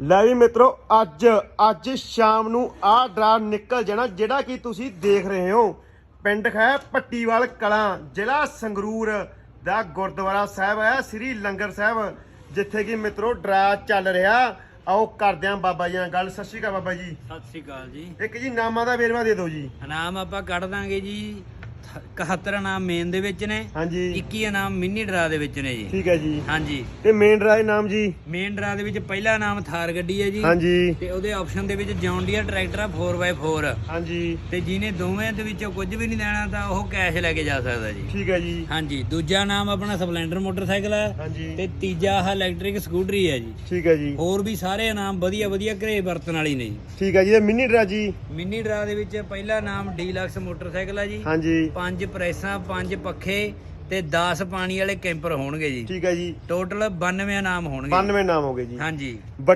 ਲੈ ਵੀ ਮਿੱਤਰੋ ਅੱਜ ਅੱਜ ਸ਼ਾਮ ਨੂੰ ਆਹ ਡਰਾ ਨਿਕਲ ਜਾਣਾ ਜਿਹੜਾ ਕਿ ਤੁਸੀਂ ਦੇਖ ਰਹੇ ਹੋ। ਪਿੰਡ ਹੈ ਪੱਟੀਵਾਲ ਕਲਾਂ ਜ਼ਿਲ੍ਹਾ ਸੰਗਰੂਰ ਦਾ ਗੁਰਦੁਆਰਾ ਸਾਹਿਬ ਹੈ ਸ੍ਰੀ ਲੰਗਰ ਸਾਹਿਬ ਜਿੱਥੇ ਕਿ ਮਿੱਤਰੋ ਡਰਾ ਚੱਲ ਰਿਹਾ। ਆਓ ਕਰਦੇ ਆਂ ਬਾਬਾ ਜੀ ਨਾਲ ਗੱਲ। ਸਤਿ ਸ਼੍ਰੀ ਅਕਾਲ ਬਾਬਾ ਜੀ। ਸਤਿ ਸ੍ਰੀ ਅਕਾਲ ਜੀ। ਇੱਕ ਜੀ ਨਾਮਾਂ ਦਾ ਵੇਰਵਾ ਦੇ ਦਿਓ ਜੀ। ਇਨਾਮ ਆਪਾਂ ਕੱਢ ਦਾਂਗੇ ਜੀ। 71 ਇਨਾਮ ਮੇਨ ਦੇ ਵਿੱਚ ਨੇ ਹਾਂਜੀ। 21 ਇਨਾਮ ਮਿੰਨੀ ਡਰਾ ਦੇ ਵਿੱਚ ਨੇ ਜੀ। ਠੀਕ ਹੈ ਜੀ। ਹਾਂਜੀ। ਤੇ ਮੇਨ ਡਰਾ ਦੇ ਨਾਮ ਜੀ? ਮੇਨ ਡਰਾ ਦੇ ਵਿੱਚ ਪਹਿਲਾ ਇਨਾਮ ਥਾਰ ਗੱਡੀ ਹੈ ਜੀ। ਹਾਂਜੀ। ਤੇ ਉਹਦੇ ਆਪਸ਼ਨ ਦੇ ਵਿੱਚ ਜੌਨ ਡੀਅਰ ਟਰੈਕਟਰ ਆ 4x4 ਹਾਂਜੀ। ਤੇ ਜਿਹਨੇ ਦੋਵੇਂ ਦੇ ਵਿੱਚੋਂ ਕੁਝ ਵੀ ਨਹੀਂ ਦੇਣਾ ਤਾਂ ਉਹ ਕੈਸ਼ ਲੈ ਕੇ ਜਾ ਸਕਦਾ ਜੀ। ਠੀਕ ਹੈ ਜੀ। ਹਾਂਜੀ। ਦੂਜਾ ਨਾਮ ਆਪਣਾ ਸਪਲੈਂਡਰ ਮੋਟਰਸਾਈਕਲ ਹੈ ਹਾਂਜੀ। ਤੇ ਤੀਜਾ ਆਹ ਇਲੈਕਟ੍ਰਿਕ ਸਕੂਟਰੀ ਹੈ ਜੀ। ਠੀਕ ਹੈ ਜੀ। ਹੋਰ ਵੀ ਸਾਰੇ ਇਨਾਮ ਵਧੀਆ ਵਧੀਆ ਘਰੇ ਵਰਤਣ ਵਾਲੀ ਨੇ ਜੀ। ਠੀਕ ਹੈ ਜੀ ਤੇ ਮਿੰਨੀ ਡਰਾ ਜੀ? ਮਿੰਨੀ ਡਰਾ ਦੇ ਵਿੱਚ ਪਹਿਲਾ ਨਾਮ ਡੀਲਕਸ ਮੋਟਰਸਾਈਕਲ ਹੈ ਜੀ। ਹਾਂਜੀ। ਪੰਜ ਪ੍ਰੈਸਾਂ ਪੰਜ ਪੱਖੇ ਤੇ 10 ਪਾਣੀ ਵਾਲੇ ਕੈਂਪਰ ਹੋਣਗੇ ਜੀ। ਠੀਕ ਹੈ ਜੀ। ਟੋਟਲ 92 ਇਨਾਮ ਹੋਣਗੇ। 92 ਨਾਮ ਹੋ ਗਏ ਜੀ। ਹਾਂਜੀ।